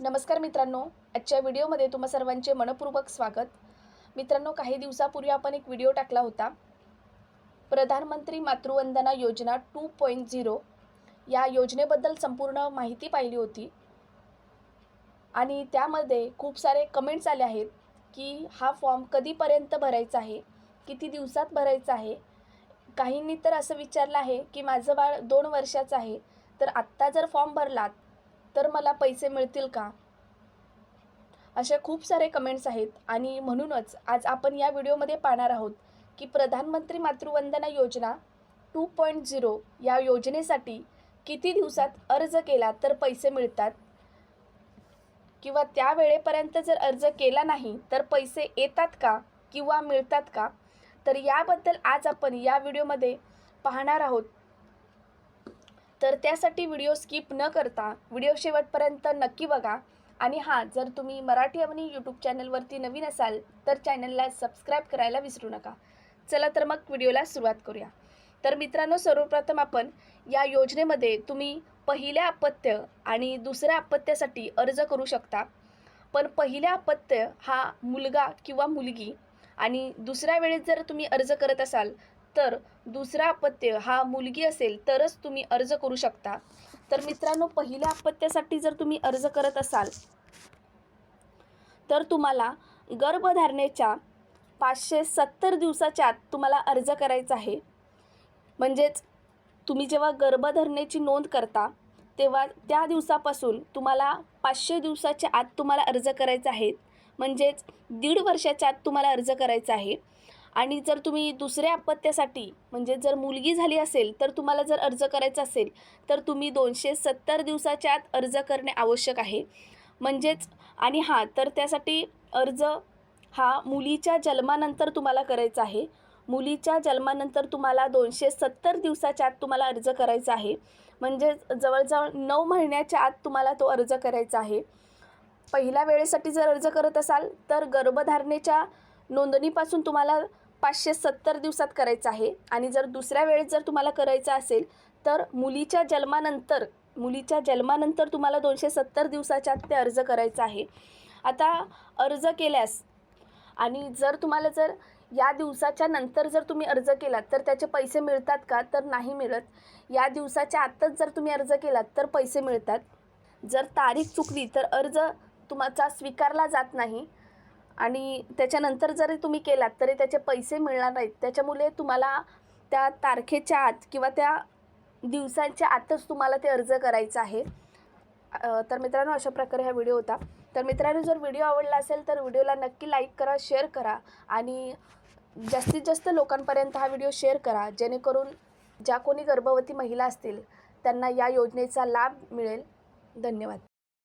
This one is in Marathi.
नमस्कार मित्रांनो आजच्या व्हिडिओमध्ये तुम्हा सर्वांचे मनपूर्वक स्वागत. मित्रांनो काही दिवसापूर्वी आपण एक व्हिडिओ टाकला होता. प्रधानमंत्री मातृवंदना योजना टू पॉईंट झिरो. या योजनेबद्दल संपूर्ण माहिती पाहिली होती. आणि त्यामध्ये खूप सारे कमेंट्स आले आहेत की हा फॉर्म कधीपर्यंत भरायचा आहे किती दिवसात भरायचा आहे. काहींनी तर असं विचारलं आहे की माझं बाळ दोन वर्षाचं आहे तर आत्ता जर फॉर्म भरलात तर मला पैसे मिळतील का? अशा खूप सारे कमेंट्स आहेत आणि म्हणूनच आज आपण या व्हिडिओमध्ये पाहणार आहोत की प्रधानमंत्री मातृवंदना योजना टू पॉईंट झिरो या योजनेसाठी किती दिवसात अर्ज केला तर पैसे मिळतात? किंवा त्या वेळेपर्यंत जर अर्ज केला नाही तर पैसे येतात का किंवा मिळतात का? तर याबद्दल आज आपण या व्हिडिओमध्ये पाहणार आहोत. तर त्यासाठी व्हिडिओ स्किप न करता व्हिडिओ शेवटपर्यंत नक्की बघा. आणि हां जर तुम्ही मराठी अवनी यूट्यूब चॅनलवरती नवीन असाल तर चॅनलला सबस्क्राईब करायला विसरू नका. चला तर मग व्हिडिओला सुरुवात करूया. तर मित्रांनो सर्वप्रथम आपण या योजनेमध्ये तुम्ही पहिल्या अपत्य आणि दुसऱ्या अपत्यासाठी अर्ज करू शकता. पण पहिल्या अपत्य हा मुलगा किंवा मुलगी आणि दुसऱ्या वेळेस जर तुम्ही अर्ज करत असाल तर दुसरा अपत्य हा मुलगी असेल तरच तुम्ही अर्ज करू शकता. तर मित्रांनो पहिल्या अपत्यासाठी जर तुम्ही अर्ज करत असाल तर तुम्हाला गर्भधारणेच्या पाचशे सत्तर दिवसाच्या आत तुम्हाला अर्ज करायचा आहे. म्हणजेच तुम्ही जेव्हा गर्भधारणेची नोंद करता तेव्हा त्या दिवसापासून तुम्हाला पाचशे दिवसाच्या आत तुम्हाला अर्ज करायचा आहे. म्हणजेच दीड वर्षाच्या आत तुम्हाला अर्ज करायचा आहे. आणि जर तुम्ही दुसऱ्या अपत्यासाठी म्हणजे जर मुलगी झाली असेल तर तुम्हाला जर अर्ज करायचा असेल तर तुम्ही दोनशे सत्तर दिवसाच्या आत अर्ज करणे आवश्यक आहे. म्हणजेच आणि हां तर त्यासाठी अर्ज हा मुलीच्या जन्मानंतर तुम्हाला करायचा आहे. मुलीच्या जन्मानंतर तुम्हाला दोनशे सत्तर दिवसाच्या आत तुम्हाला अर्ज करायचा आहे. म्हणजे जवळजवळ नऊ महिन्याच्या आत तुम्हाला तो अर्ज करायचा आहे. पहिल्या वेळेसाठी जर अर्ज करत असाल तर गर्भधारणेच्या नोंदणीपासून तुम्हाला पाचशे सत्तर दिवसात करायचं आहे. आणि जर दुसऱ्या वेळेस जर तुम्हाला करायचं असेल तर मुलीच्या जन्मानंतर मुलीच्या जन्मानंतर तुम्हाला दोनशे सत्तर दिवसाच्या आत ते अर्ज करायचं आहे. आता अर्ज केल्यास आणि जर तुम्हाला जर या दिवसाच्या नंतर जर तुम्ही अर्ज केलात तर त्याचे पैसे मिळतात का? तर नाही मिळत. या दिवसाच्या आत्ताच जर तुम्ही अर्ज केलात तर पैसे मिळतात. जर तारीख चुकली तर अर्ज तुमचा स्वीकारला जात नाही. आणि त्याच्यानंतर जरी तुम्ही केलात तरी त्याचे पैसे मिळणार नाहीत. त्याच्यामुळे तुम्हाला त्या तारखेच्या आत किंवा त्या दिवसांच्या आतच तुम्हाला ते अर्ज करायचं आहे. तर मित्रांनो अशा प्रकारे हा व्हिडिओ होता. तर मित्रांनो जर व्हिडिओ आवडला असेल तर व्हिडिओला नक्की लाईक करा शेअर करा आणि जास्तीत जास्त लोकांपर्यंत हा व्हिडिओ शेअर करा. जेणेकरून ज्या कोणी गर्भवती महिला असतील त्यांना या योजनेचा लाभ मिळेल. धन्यवाद.